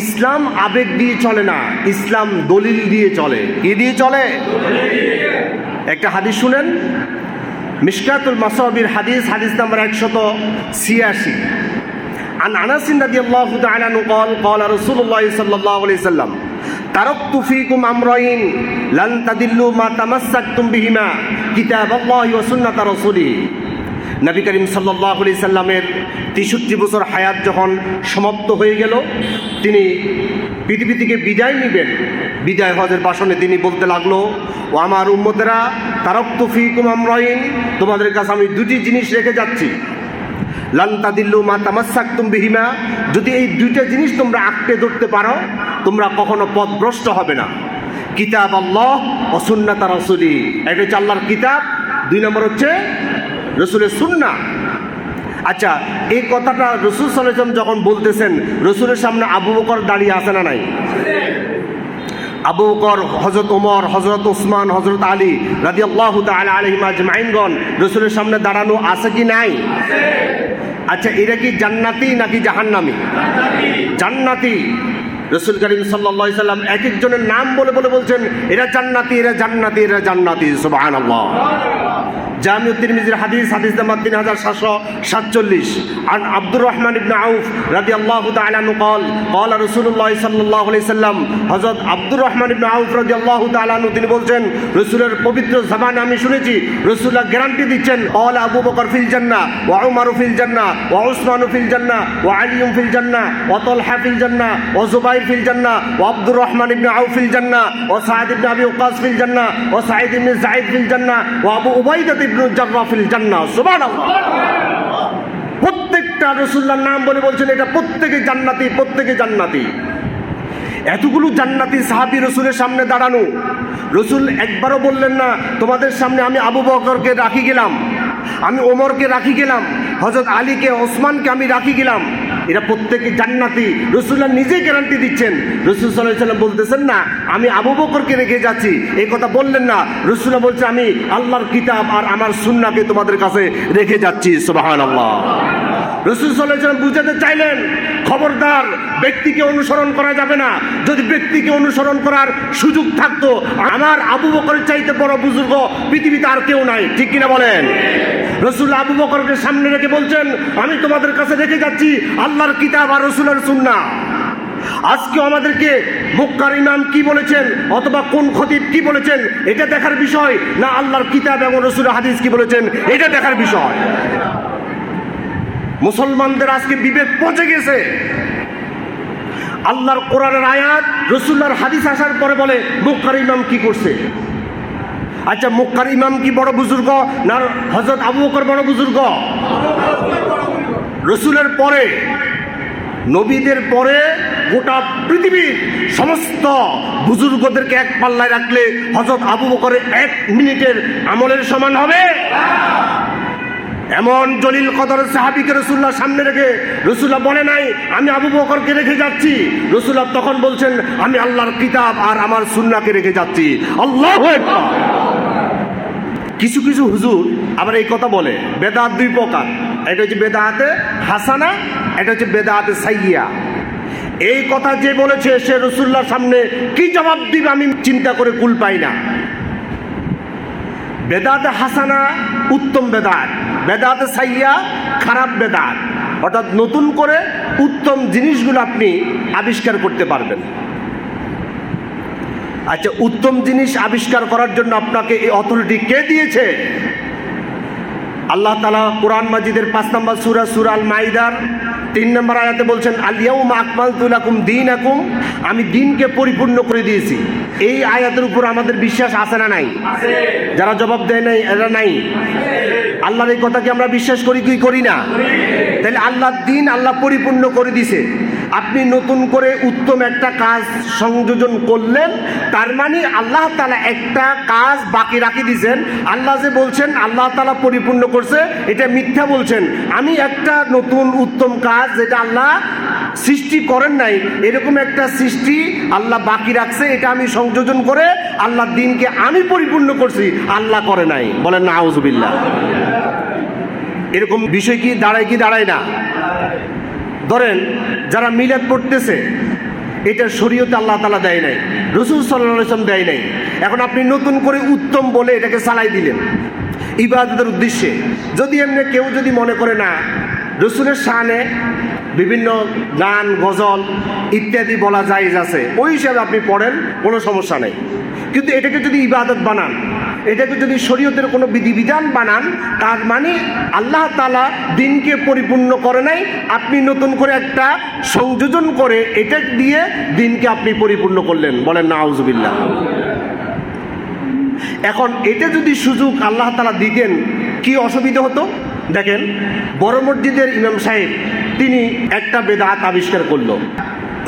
ইসলাম আবেগ দিয়ে চলে না ইসলাম দলিল দিয়ে চলে কি দিয়ে চলে একটা হাদিস শুনেন মিশকাতুল মাসাবির হাদিস হাদিস নাম্বার একশত ছিয়াশি عن انس رضي الله تعالى عنه قال قال رسول الله صلى الله عليه وسلم تركت فيكم امرين لن تضلوا ما تمسكتم بهما كتاب الله وسنه رسوله নবী করিম সাল্লাহ আলি সাল্লামের তেষট্টি বছর হায়াত যখন সমাপ্ত হয়ে গেল, তিনি পৃথিবী থেকে বিদায় নেবেন। বিদায় হজের বাসনে তিনি বলতে লাগল, ও আমার উম্মতেরা, তারক্ত ফিকুম আমরাইন, তোমাদের কাছে আমি দুটি জিনিস রেখে যাচ্ছি। লান্তা দিল্লু মা তামাসাক্তুম বিহিমা, যদি এই দুইটা জিনিস তোমরা আঁকড়ে ধরতে পারো, তোমরা কখনো পথভ্রষ্ট হবে না। কিতাব আল্লাহ ও সুন্নাতা রসুলি। একটা হচ্ছে আল্লাহর কিতাব। দুই নম্বর হচ্ছে রসুলের সুন্না। আচ্ছা এই কথাটা রসুল সাল্লাম যখন বলতেছেন, রসুলের সামনে আবু বকর দাঁড়িয়ে আছে না নাই? আবু বকর হজরত ওমর হজরত ওসমান হজরত আলী রাজি আল্লাহ আলহিমা আজমাইনগণ, রসুলের সামনে দাঁড়ানো আছে কি নাই? আচ্ছা এরা কি জান্নাতি নাকি জাহান্নামি? জান্নাতি। রসুল করিম সাল্লা সাল্লাম এক একজনের নাম বলে বলে বলছেন, এরা জান্নাতি এরা জান্নাতি এরা জান্নাতি সুবাহান আল্লাহ জামিউ তিরমিজির হাদিস হাদিস নাম্বার তিন হাজার সাতশো সাতচল্লিশ। আন আব্দুর রহমান ইবনে আউফ রাদি আল্লাহ তালানু কল রসুল্লাহ সাল্লাহ সাল্লাম হজরত আব্দুর রহমান ইবনে আউফ রাদি আল্লাহ তালানু তিনি বলছেন, রসুলের পবিত্র জবান আমি শুনেছি। রসুল্লাহ গ্যারান্টি দিচ্ছেন অল আবু বকর ফিল জান্না ও উমারু ফিল জান্না ও উসমানু ফিল জান্না ও আলিউম ফিল জান্না ও তলহা ফিল জান্না ও জুবাইর ফিল জান্না ও আব্দুর রহমান ইবনে আউফ ফিল জান্না ও সাঈদ ইবনে আবি ওয়াক্কাস ফিল জান্না ও সাঈদ ইবনে যায়েদ ফিল জান্না ও আবু উবাইদা ইবনে জাররাহ ফিল জান্না সুবহানাল্লাহ। প্রত্যেকটা রসুল্লাহর নাম বলে বলছেন, এটা প্রত্যেকে জান্নাতি প্রত্যেকে জান্নাতি। এতগুলো জান্নাতি সাহাবি রসুলের সামনে দাঁড়ানো। রসুল একবারও বললেন না, তোমাদের সামনে আমি আবু বকরকে রাখি গেলাম, আমি ওমরকে রাখি গেলাম হজরত আলীকে, ওসমানকে আমি রাখি গেলাম। এরা প্রত্যেকে জান্নাতি। রসুল্লাহ নিজে গ্যারান্টি দিচ্ছেন। রসুল সাল্লাহ বলতেছেন, না, আমি আবু বকরকে রেখে যাচ্ছি। এই কথা বললেন না। রসুল্লাহ বলছে, আমি আল্লাহর কিতাব আর আমার সুন্নাকে তোমাদের কাছে রেখে যাচ্ছি। সুবাহান আল্লাহ রসুল বুঝাতে চাইলেন, খবরদার, ব্যক্তিকে অনুসরণ করা যাবে না। যদি ব্যক্তিকে অনুসরণ করার সুযোগ থাকতো, আমার আবু বকরের চাইতে বড় বুজুর্গ পৃথিবীতে আর কেউ নাই। ঠিক কিনা বলেন? রসুল আবু বকরকে সামনে রেখে বলছেন, আমি তোমাদের কাছে রেখে যাচ্ছি আল্লাহর কিতাব আর রসুলের সুন্না। আজকে আমাদেরকে মুক্কার ইমাম কি বলেছেন অথবা কোন খতিব কি বলেছেন, এটা দেখার বিষয়, না আল্লাহর কিতাব এবং রসুল হাদিস কি বলেছেন, এটা দেখার বিষয়। মুসলমানদের আজকে বিবেক পচে গেছে। আল্লাহর কোরআনের আয়াত রসুল্লাহর হাদিস আসার পরে বলে, মুক্কার ইমাম কি করছে? আচ্ছা মুক্কার ইমাম কি বড় বুজুর্গ না হজরত আবু বকর বড় বুজুর্গ? রসুলের পরে, নবীদের পরে গোটা পৃথিবীর সমস্ত বুজুর্গদেরকে এক পাল্লায় রাখলে হজরত আবু বকরের এক মিনিটের আমলের সমান হবে? এমন জলিল কদর সাহাবিকে রসুল্লাহ সামনে রেখে রসুল্লাহ বলে নাই, আমি আবু বকরকে রেখে যাচ্ছি। রসুল্লাহ তখন বলছেন, আমি আল্লাহর কিতাব আর আমার সুন্নাকে রেখে যাচ্ছি। আল্লাহ কিছু কিছু হুজুর আবার এই কথা বলে, বেদাত দুই প্রকার। এটা হচ্ছে বেদাহাতে হাসানা, এটা হচ্ছে বেদাহাতে সাইয়া এই কথা যে বলেছে, সে রসুল্লাহর সামনে কি জবাব দিবে আমি চিন্তা করে কুল পাই না। বেদাতে হাসানা উত্তম বেদাত। বেদাতে সাইয়া খারাপ বেদাত। অর্থাৎ নতুন করে উত্তম জিনিসগুলো আপনি আবিষ্কার করতে পারবেন। আচ্ছা উত্তম জিনিস আবিষ্কার করার জন্য আপনাকে এই অথরিটি কে দিয়েছে? আল্লাহ তালা কোরআন মাজিদের পাঁচ নম্বর সুরা সুরাল মাইদার তিন নম্বর আয়াতে বলছেন আলিয়াউম আকমাল তুলাকুম দিন আকুম আমি দিনকে পরিপূর্ণ করে দিয়েছি। এই আয়াতের উপর আমাদের বিশ্বাস আছে না নাই? যারা জবাব দেয় নাই, এরা নাই। আল্লাহর এই কথাকে আমরা বিশ্বাস করি কি করি না? তাহলে আল্লাহ দিন আল্লাহ পরিপূর্ণ করে দিছে। আপনি নতুন করে উত্তম একটা কাজ সংযোজন করলেন, তার মানে আল্লাহ তালা একটা কাজ বাকি রাখি দিয়েছেন আল্লাহ যে বলছেন, আল্লাহ তালা পরিপূর্ণ করছে, এটা মিথ্যা বলছেন। আমি একটা নতুন উত্তম কাজ যেটা আল্লাহ সৃষ্টি করেন নাই, এরকম একটা সৃষ্টি আল্লাহ বাকি রাখছে, এটা আমি সংযোজন করে আল্লাহ দিনকে আমি পরিপূর্ণ করছি, আল্লাহ করে নাই। বলেন না আউজবিল্লা এরকম বিষয় কি দাঁড়ায় কি দাঁড়ায় না? ধরেন, যারা মিলাদ পড়তেছে, এটা শরীয়তে আল্লাহ তালা দেয় নাই, রসুল সাল্লাম দেয় নাই। এখন আপনি নতুন করে উত্তম বলে এটাকে চালাই দিলেন। ইবাদতের উদ্দেশ্যে। যদি এমনি কেউ যদি মনে করে না, রসুলের শানে বিভিন্ন গান, গজল ইত্যাদি বলা যায় আছে, ওই হিসাবে আপনি পড়েন, কোনো সমস্যা নেই। কিন্তু এটাকে যদি ইবাদত বানান এটাকে যদি শরীয়তের কোনো বিধিবিধান বানান, তার মানে আল্লাহ তালা দিনকে পরিপূর্ণ করে নাই, আপনি নতুন করে একটা সংযোজন করে এটা দিয়ে দিনকে আপনি পরিপূর্ণ করলেন। বলেন না আউজুবিল্লাহ এখন এটা যদি সুযোগ আল্লাহ তালা দিতেন, কি অসুবিধা হতো? দেখেন, বড় মসজিদের ইমাম সাহেব, তিনি একটা বেদাত আবিষ্কার করল।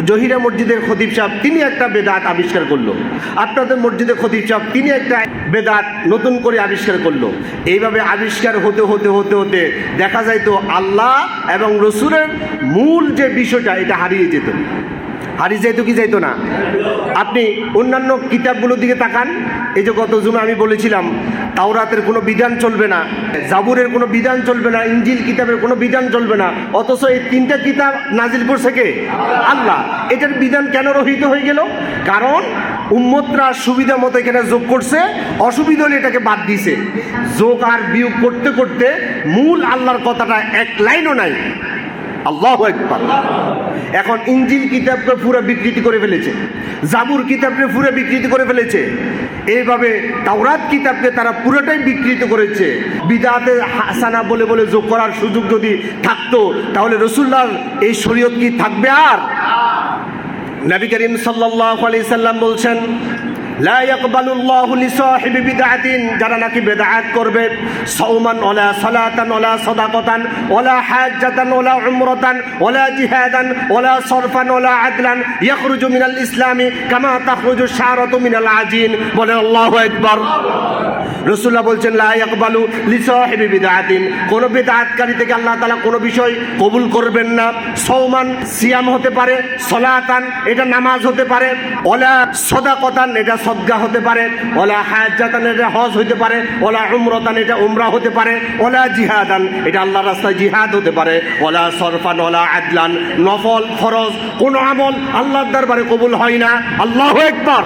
জহিরা মসজিদের খতিব সাহেব, তিনি একটা বেদাত আবিষ্কার করল। আপনাদের মসজিদের খতিব সাহেব, তিনি একটা বেদাত নতুন করে আবিষ্কার করল। এইভাবে আবিষ্কার হতে হতে হতে হতে দেখা যায় তো আল্লাহ এবং রসুলের মূল যে বিষয়টা, এটা হারিয়ে যেত। হারিয়ে যেত কি যাইতো না? আপনি অন্যান্য কিতাবগুলোর দিকে তাকান। এই যে গত জুমে আমি বলেছিলাম, তাওরাতের কোনো বিধান চলবে না, জাবুরের কোনো বিধান চলবে না ইঞ্জিল কিতাবের কোনো বিধান চলবে না, অথচ এই তিনটা কিতাব নাজিল করছে কে? আল্লাহ। এটার বিধান কেন রহিত হয়ে গেল? কারণ উম্মতরা সুবিধা মতো এখানে যোগ করছে, অসুবিধা হলে এটাকে বাদ দিছে যোগ আর বিয়োগ করতে করতে মূল আল্লাহর কথাটা এক লাইনও নাই। আল্লাহ একবার এখন ইঞ্জিল কিতাবকে পুরো বিকৃতি করে ফেলেছে, জাবুর কিতাবকে পুরো বিকৃতি করে ফেলেছে, এইভাবে তাওরাত কিতাবকে তারা পুরোটাই বিকৃত করেছে। বিদাতে হাসানা বলে বলে যোগ করার সুযোগ যদি থাকতো, তাহলে রসুল্লাহর এই শরীয়ত কি থাকবে আর? নবী করিম সাল্লাল্লাহু আলাইহি সাল্লাম বলছেন যারা নাকি বিদআত করবে, সাওমান ওয়ালা সালাতান ওয়ালা সাদাকাতান ওয়ালা হাজ্জাতান ওলা উমরাতান ওয়ালা জিহাদান ওয়ালা সরফান ওয়ালা আদলান, ইয়াখরুজু মিনাল ইসলামি কামা তাখরুজু শারাতু মিনাল আজিন, বলে আল্লাহ আকবার। রসুল্লাহ বলছেন, লা ইয়াকবালু লিসাহিবি বিদআতিন কোন বিদআতকারী থেকে আল্লাহ তালা কোনো বিষয় কবুল করবেন না। সৌমান সিয়াম হতে পারে, সলাতান এটা নামাজ হতে পারে, ওলা সদাকতান এটা সদ্গা হতে পারে, ওলা হাজাতান এটা হজ হতে পারে, ওলা উমরতান এটা উমরা হতে পারে, ওলা জিহাদান এটা আল্লাহ রাস্তায় জিহাদ হতে পারে, ওলা সরফান, ওলা আদলান, নফল, ফরজ কোন আমল আল্লাহর দরবারে কবুল হয় না। আল্লাহ একবার